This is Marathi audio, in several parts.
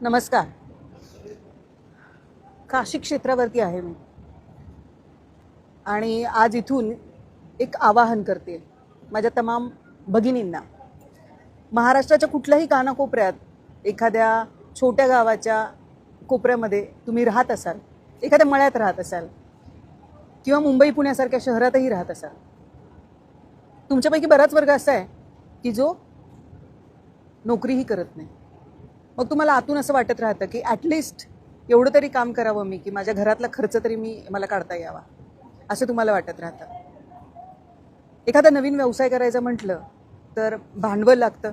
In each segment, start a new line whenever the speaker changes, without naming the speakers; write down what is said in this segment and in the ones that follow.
नमस्कार. काशी क्षेत्रावरती आहे मी. आणि आज इथून एक आवाहन करते माझ्या तमाम भगिनींना. महाराष्ट्राच्या कुठल्याही कानाकोपऱ्यात एखाद्या छोट्या गावाच्या कोपऱ्यामध्ये तुम्ही राहत असाल एखाद्या मळ्यात राहत असाल किंवा मुंबई पुण्यासारख्या शहरातही राहत असाल तुमच्यापैकी बराच वर्ग असा आहे की जो नोकरीही करत नाही. मग तुम्हाला आतून असं वाटत राहतं की ॲटलिस्ट एवढं तरी काम करावं मी की माझ्या घरातला खर्च तरी मी मला काढता यावा असं तुम्हाला वाटत राहतं? एखादा नवीन व्यवसाय करायचा म्हटलं तर भांडवल लागतं.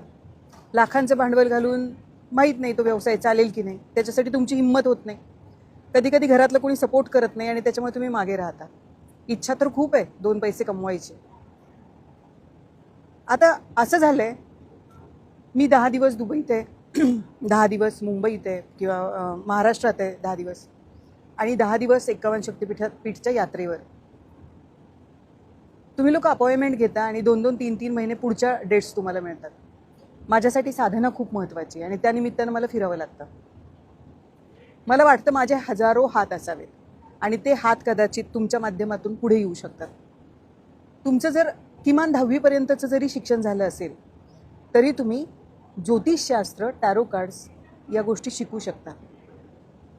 लाखांचं भांडवल घालून माहीत नाही तो व्यवसाय चालेल की नाही. त्याच्यासाठी तुमची हिंमत होत नाही. कधी कधी घरातलं कोणी सपोर्ट करत नाही आणि त्याच्यामुळे तुम्ही मागे राहता. इच्छा तर खूप आहे दोन पैसे कमवायचे. आता असं झालं आहे मी दहा दिवस दुबईत आहे. दहा दिवस मुंबईत आहे किंवा महाराष्ट्रात आहे दहा दिवस. आणि दहा दिवस एकावन्न शक्तीपीठात पीठच्या यात्रेवर. तुम्ही लोक अपॉइंटमेंट घेता आणि दोन दोन तीन तीन महिने पुढच्या डेट्स तुम्हाला मिळतात. माझ्यासाठी साधना खूप महत्त्वाची आणि त्यानिमित्तानं मला फिरावं लागतं. मला वाटतं माझे हजारो हात असावेत आणि ते हात कदाचित तुमच्या माध्यमातून पुढे येऊ शकतात. तुमचं जर किमान दहावीपर्यंतचं जरी शिक्षण झालं असेल तरी तुम्ही ज्योतिषशास्त्र टॅरो कार्ड्स या गोष्टी शिकू शकता.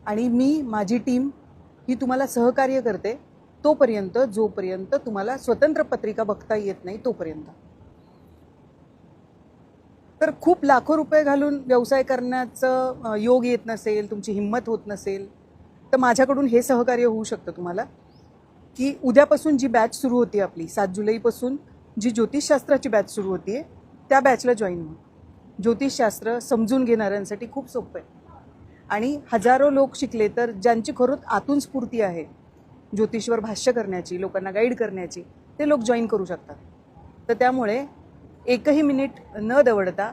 आणि मी माझी टीम ही तुम्हाला सहकार्य करते तोपर्यंत जोपर्यंत तुम्हाला स्वतंत्र पत्रिका बघता येत नाही तोपर्यंत. तर खूप लाखो रुपये घालून व्यवसाय करण्याचं योग येत नसेल तुमची हिंमत होत नसेल तर माझ्याकडून हे सहकार्य होऊ शकतं तुम्हाला की उद्यापासून जी बॅच सुरू होती आपली सात जुलैपासून जी ज्योतिषशास्त्राची बॅच सुरू होती त्या बॅचला जॉईन व्हा. ज्योतिषशास्त्र समजून घेणाऱ्यांसाठी खूप सोपं आहे. आणि हजारो लोक शिकले तर ज्यांची खरोच आतून स्फूर्ती आहे ज्योतिषवर भाष्य करण्याची लोकांना गाईड करण्याची ते लोक जॉईन करू शकतात. तर त्यामुळे एकही मिनिट न दवडता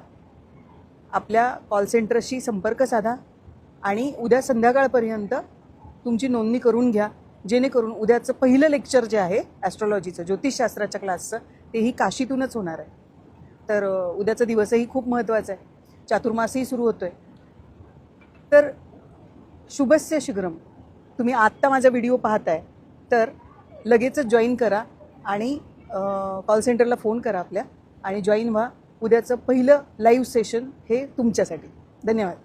आपल्या कॉल सेंटरशी संपर्क साधा आणि उद्या संध्याकाळपर्यंत तुमची नोंदणी करून घ्या. जेणेकरून उद्याचं पहिलं लेक्चर जे आहे ॲस्ट्रॉलॉजीचं ज्योतिषशास्त्राच्या क्लासचं तेही काशीतूनच होणार आहे. तर उद्याचा दिवसही खूप महत्त्वाचा आहे. चातुर्मासही सुरू होतो आहे तर शुभस्य शीघ्रम. तुम्ही आत्ता माझा व्हिडिओ पाहताय तर लगेचच जॉईन करा आणि कॉल सेंटरला फोन करा आपल्या आणि जॉईन व्हा. उद्याचं पहिलं लाईव्ह सेशन हे तुमच्यासाठी. धन्यवाद.